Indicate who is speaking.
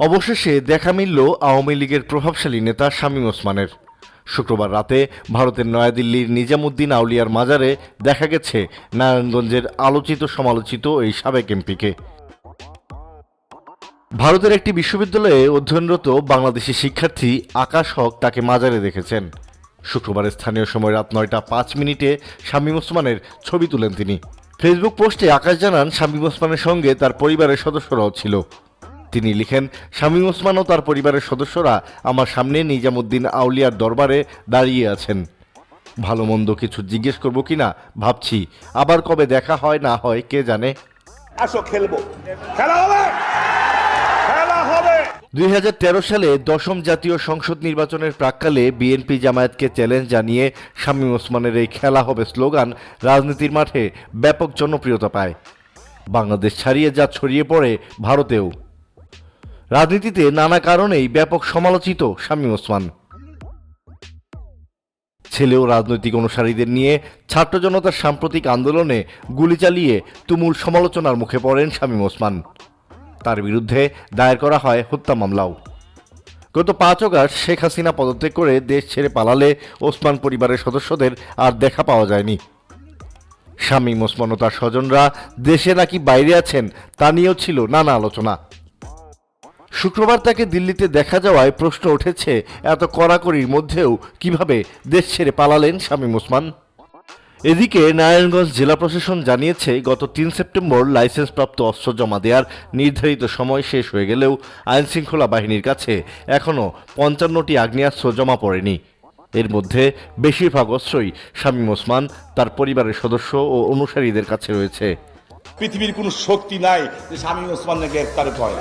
Speaker 1: অবশেষে দেখা মিলল আওয়ামী লীগের প্রভাবশালী নেতা শামীম ওসমানের। শুক্রবার রাতে ভারতের নয়াদিল্লির নিজামুদ্দিন আউলিয়ার মাজারে দেখা গেছে নারায়ণগঞ্জের আলোচিত সমালোচিত এই সাবেক এমপিকে। ভারতের একটি বিশ্ববিদ্যালয়ে অধ্যয়নরত বাংলাদেশি শিক্ষার্থী আকাশ হক তাকে মাজারে দেখেছেন। শুক্রবার স্থানীয় সময় রাত নয়টা পাঁচ মিনিটে শামীম ওসমানের ছবি তুলেন তিনি। ফেসবুক পোস্টে আকাশ জানান, শামীম ওসমানের সঙ্গে তার পরিবারের সদস্যরাও ছিল। তিনি লিখেন শামীম ওসমান ও তার পরিবারের সদস্যরা আমার সামনে নিজামুদ্দিন আউলিয়ার দরবারে দাঁড়িয়ে আছেন। ভালো মন্দ কিছু জিজ্ঞেস করব কিনা ভাবছি। আবার কবে দেখা হয় না হয় কে জানে?
Speaker 2: আসো খেলব। খেলা হবে! খেলা হবে!
Speaker 1: দুই হাজার তেরো সালে দশম জাতীয় সংসদ নির্বাচনের প্রাককালে বিএনপি জামায়াতকে চ্যালেঞ্জ জানিয়ে শামীম ওসমানের এই খেলা হবে স্লোগান রাজনীতির মাঠে ব্যাপক জনপ্রিয়তা পায়। বাংলাদেশ ছাড়িয়ে যা ছড়িয়ে পড়ে ভারতেও। রাজনীতিতে নানা কারণেই ব্যাপক সমালোচিত শামীম ওসমান। ছেলেও রাজনৈতিক অনুসারীদের নিয়ে ছাত্র জনতার সাম্প্রতিক আন্দোলনে গুলি চালিয়ে তুমুল সমালোচনার মুখে পড়েন শামীম ওসমান। তার বিরুদ্ধে দায়ের করা হয় হত্যা মামলাও। গত পাঁচ অগাস্ট শেখ হাসিনা পদত্যাগ করে দেশ ছেড়ে পালালে ওসমান পরিবারের সদস্যদের আর দেখা পাওয়া যায়নি। শামীম ওসমান ও তার স্বজনরা দেশে নাকি বাইরে আছেন তা নিয়েও ছিল নানা আলোচনা। শুক্রবার তাকে দিল্লিতে দেখা যাওয়ায় প্রশ্ন উঠেছে, এত কড়াকড়ির মধ্যেও কীভাবে দেশ ছেড়ে পালালেন শামীম ওসমান? এদিকে নারায়ণগঞ্জ জেলা প্রশাসন জানিয়েছে, গত তিন সেপ্টেম্বর লাইসেন্সপ্রাপ্ত অস্ত্র জমা দেওয়ার নির্ধারিত সময় শেষ হয়ে গেলেও আইনশৃঙ্খলা বাহিনীর কাছে এখনও পঞ্চান্নটি আগ্নেয়াস্ত্র জমা পড়েনি। এর মধ্যে বেশিরভাগ অস্ত্রই শামীম ওসমান, তার পরিবারের সদস্য ও অনুসারীদের কাছে রয়েছে।
Speaker 2: পৃথিবীর কোনো শক্তি নাই যে স্বামী ওসমানকে গ্রেফতার করে।